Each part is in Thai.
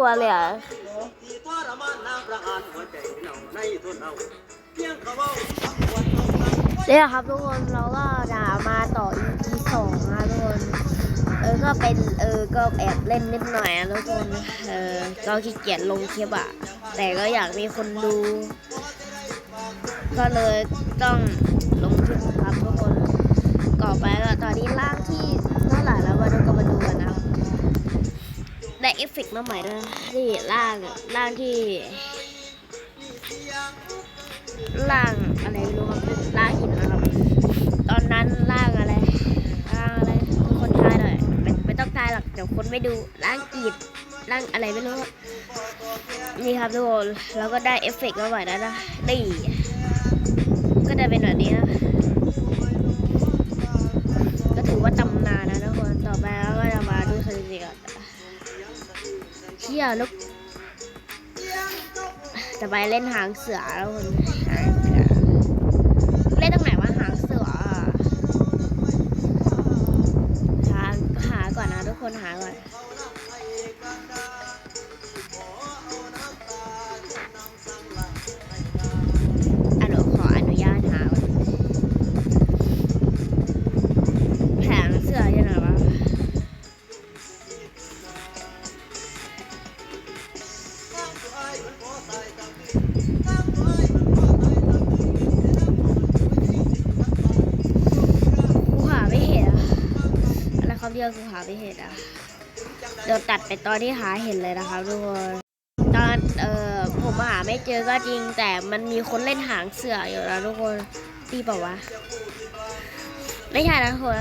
ตัวเลยอะเนี่ยครับทุกคนเราก็จะมาต่อ EP สองนะทุกคนเออก็เป็นเออก็แอบเล่นนิดหน่อยนะทุกคนเออก็ขี้เกียจลงคลิปอะแต่ก็อยากมีคนดู ก็เลยต้องลงคลิปครับทุกคนก่อไปก็ตอนนี้ล่างที่เท่าไหร่แล้วมาดูก็มาดูกันนะ ได้เอฟเฟกต์มาใหม่ด้วยนี่ล่างล่างที่ล่างอะไรไม่รู้ครับล่างหินนะครับ ตอนนั้นล่างอะไรล่างอะไรทุกคนทายหน่อยไม่ไม่ต้องทายหรอกเดี๋ยวคนไม่ดูล่างกีดล่างอะไรไม่รู้นี่ครับทุกคนแล้วก็ได้เอฟเฟกต์มาใหม่แล้วนะนี่ก็จะเป็นแบบนี้ เชี่ยลูกจะไปเล่นหางเสือแล้วคนหาง อะไรคำเดียวกูหาไม่เห็นอะเดี๋ยวตัดไปตอนที่หาเห็นเลยนะครับทุกคนตอนเอ่อผมหาไม่เจอก็จริง แต่มันมีคนเล่นหางเสืออยู่นะทุกคนตีเปล่าวะ ไม่ใช่นะทุกคน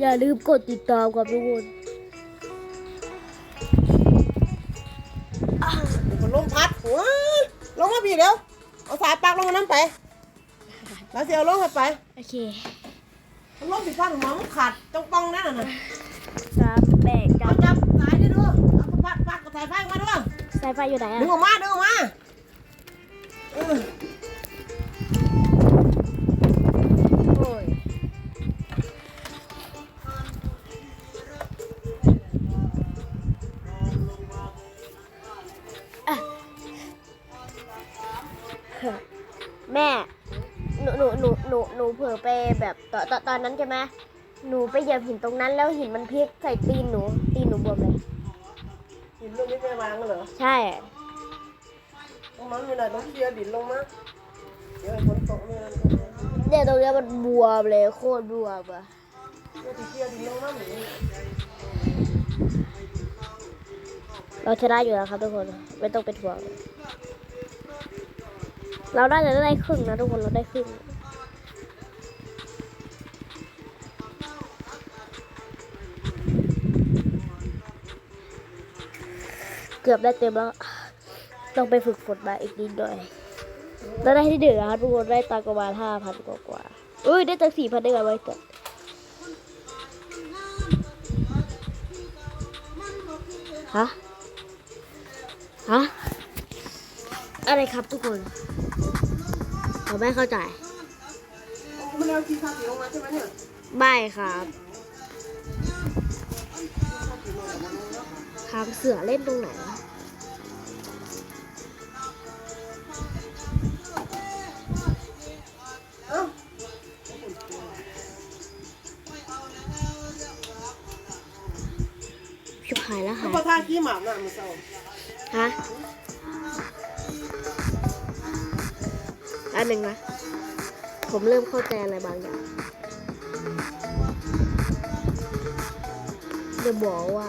อย่าลืมกดติดตามกับทุกคนมันลมพัดหัวลงมาพี่เดี๋ยว เอาสายปากลงมาน้ำไป แล้วเสียวลงมาไป โอเค มันลมผิดพลาดหัวมันขาดตรงปองนั่นน่ะ ครับแบ่งกัเอานจับสายนี่ดูเอาปากปากกับสายไฟมาด้วยสายไฟอยู่ไหนดึงอะออกมาดึงออกมาเออโอ้ยอะแม่ หนูหนูหนูหนูหนูเผลอไปแบบตอนตอนตอนนั้นใช่ไหม หนูไปเหยียบหินตรงนั้นแล้วหินมันพลิกใส่ตีนหนู ตีนหนูบวมเลย หินลงไม่ได้วางเหรอใช่ ตรงนั้นมีอะไรต้องเคลียร์ดินลงมาเดี๋ยวให้ฝนตกเนี่ยเนี่ยตรงเนี้ยมันบวมเลยโคตรบวมอะเดี๋ยวจะเคลียร์ดินลงมาหนิเราชนะอยู่แล้วครับทุกคนไม่ต้องเป็นห่วง เราน่าจะได้ครึ่งนะทุกคนเราได้ครึ่ง เกือบได้เต็มแล้ว ต้องไปฝึกฝนมาอีกนิดหน่อยแล้วได้ที่หนึ่งนะครับทุกคนได้ตังค์ประมาณห้าพันกว่ากว่าเอ้ยได้ตังค์สี่พันได้ไงไว้แต่ฮะ ฮะ อะไรครับทุกคนผมไม่เข้าใจมันเอาที่พักลงมาใช่ไหมเนี่ยไม่ครับทางเสือเล่นตรงไหนวะ พี่หมาบน่ะมือเศร้าฮะอันหนึ่งนะ ผมเริ่มเข้าใจอะไรบางอย่างจะบอกว่า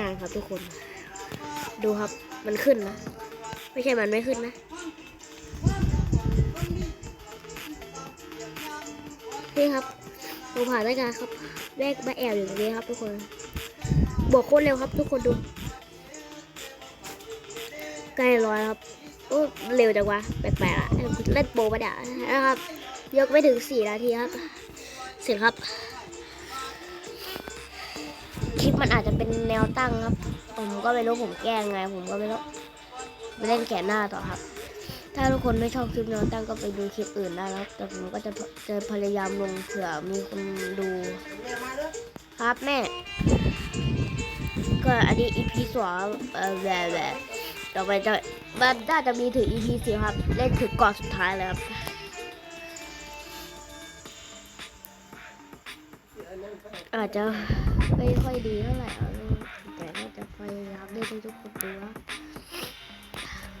นานครับทุกคน ดูครับมันขึ้นนะ ไม่ใช่มันไม่ขึ้นนะนี่ครับผมผ่านได้การครับแรกมาแอบอยู่ตรงนี้ครับ ทุกคนบวกโคตรเร็วครับ ทุกคนดูใกล้ร้อยครับโอ้เร็วจังวะแปลกๆอะเล่นโปรมาเดี๋ยวนะครับ ยกไม่ถึงสี่นาทีครับ เสร็จครับ คลิปมันอาจจะเป็นแนวตั้งครับ ผมก็ไม่รู้ผมแก้งไง ผมก็ไม่รู้ไปเล่นแกะหน้าต่อครับ ถ้าทุกคนไม่ชอบคลิปแนวตั้งก็ไปดูคลิปอื่นได้แล้วแต่ผมก็จะจะพยายามลงเผื่อมีคนดูครับแม่ ก็อันนี้ EP สองเออแบบแบบต่อไปจะมันน่าจะมีถึง EP สี่ครับ เล่นถึงก่อนสุดท้ายเลยครับอาจจะ ไม่ค่อยดีเท่าไหร่อะแต่น่าจะพยายามเล่นให้ทุกคนดูว่า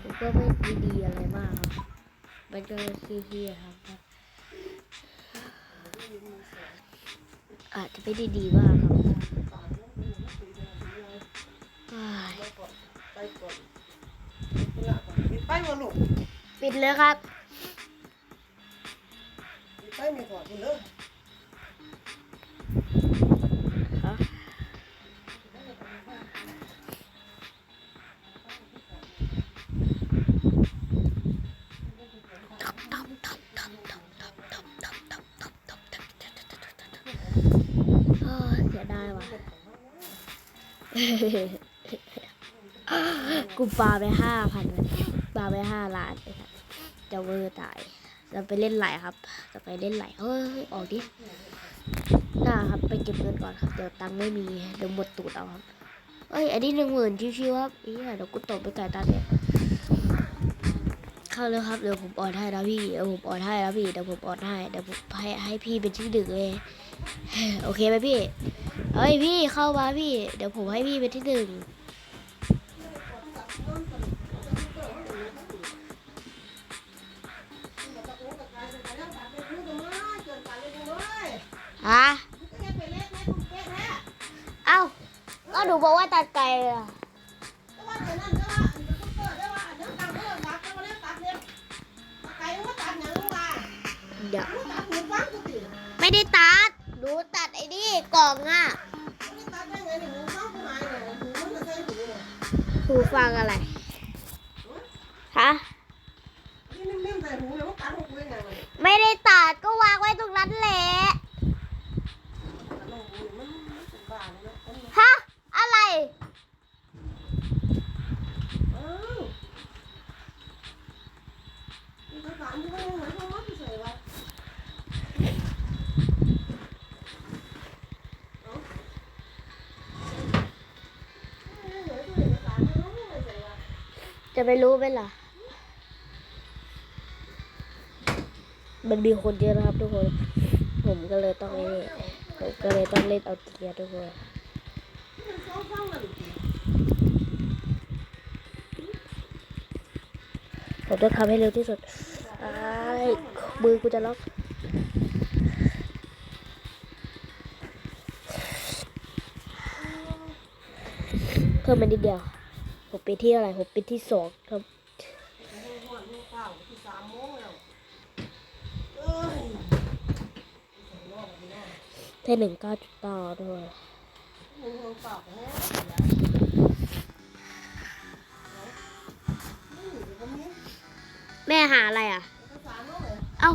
ผมก็ไม่ด้ดีอะไรมากครับมันก็ขี้ๆครับ อาจจะไม่ได้ดีมากครับไปก่อนนี่ละก่อนปิดไปมาลูกปิดเลยครับปิดไปไม่ถอดนี่เลย เอ้ยเสียดายว่ะ กูปาไปห้าพันปาไปห้าล้านเลยครับจะเวอร์ตาย จะไปเล่นไหลครับ จะไปเล่นไหลเฮ้ย ออกดิ น่าครับไปเก็บเงินก่อนครับเดี๋ยวตังค์ไม่มีเดี๋ยวหมดตูดเอาครับเอ้ยอันนี้หนึ่งหมื่นชิวๆครับอีเดี๋ยวกูตบไปไก่ตาเนี่ยเข้าเลยครับเดี๋ยวผมออนให้นะพี่เดี๋ยวผมออนให้นะพี่เดี๋ยวผมออนให้เดี๋ยวผมให้ให้พี่เป็นที่หนึ่งเลยโอเคไหมพี่เฮ้ยพี่เข้ามาพี่ เดี๋ยวผมให้พี่เป็นที่หนึ่ง ฮะเอ้าก็หนูบอกว่าตัดไก่อะเดี๋ยวไม่ได้ตัดหนูตัดไอ้นี่กล่องอะหูฟังอะไร ฮะ ไม่ได้ตัดก็วางไว้ตรงนั้นแหละ ฮะ อะไร จะไปรู้ไหมล่ะ มันมีคนเยอะนะครับทุกคน ผมก็เลยต้องไอ้นี่ผมก็เลยต้องเล่นเอาเกียร์ทุกคน ผมต้องทำให้เร็วที่สุดไอ้ายมือกูจะล็อกเพิ่มมานิดเดียวผมเป็นที่อะไรผมเป็นที่สองครับเท่หนึ่งเก้าจุดเก้าด้วย แม่หาอะไรอะ เอ้า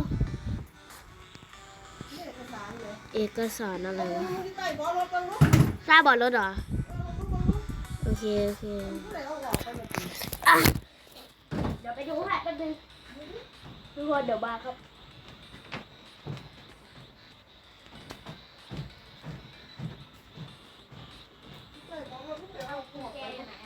เอกสารอะไรวะทราบบอดรถเหรอ โอเค โอเคอะเดี๋ยวไปดูให้แป๊บนึงทุกคนเดี๋ยวมาครับเอา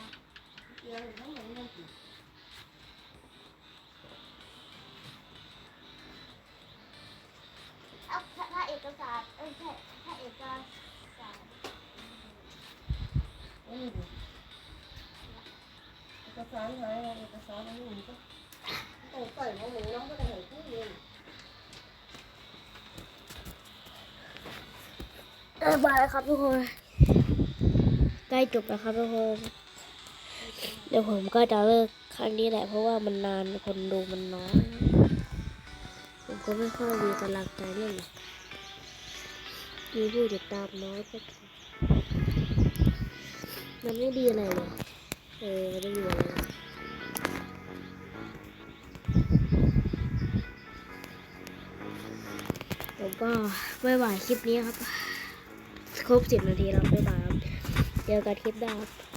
ให้ผู้เรียนเออมาแล้วครับทุกคนใกล้จบแล้วครับทุกคนเดี๋ยวผมก็จะเลิกครั้งนี้แหละเพราะว่ามันนานคนดูมันน้อยผมก็ไม่ค่อยมีกำลังใจเล่นหรอกมีผู้ติดตามน้อยก็มันไม่ดีอะไรเลยเออไม่ดีอะไร ผมก็ไม่ไหวคลิปนี้ครับ ครบสิบนาทีแล้วไม่ไหวครับเจอกันคลิปหน้าครับ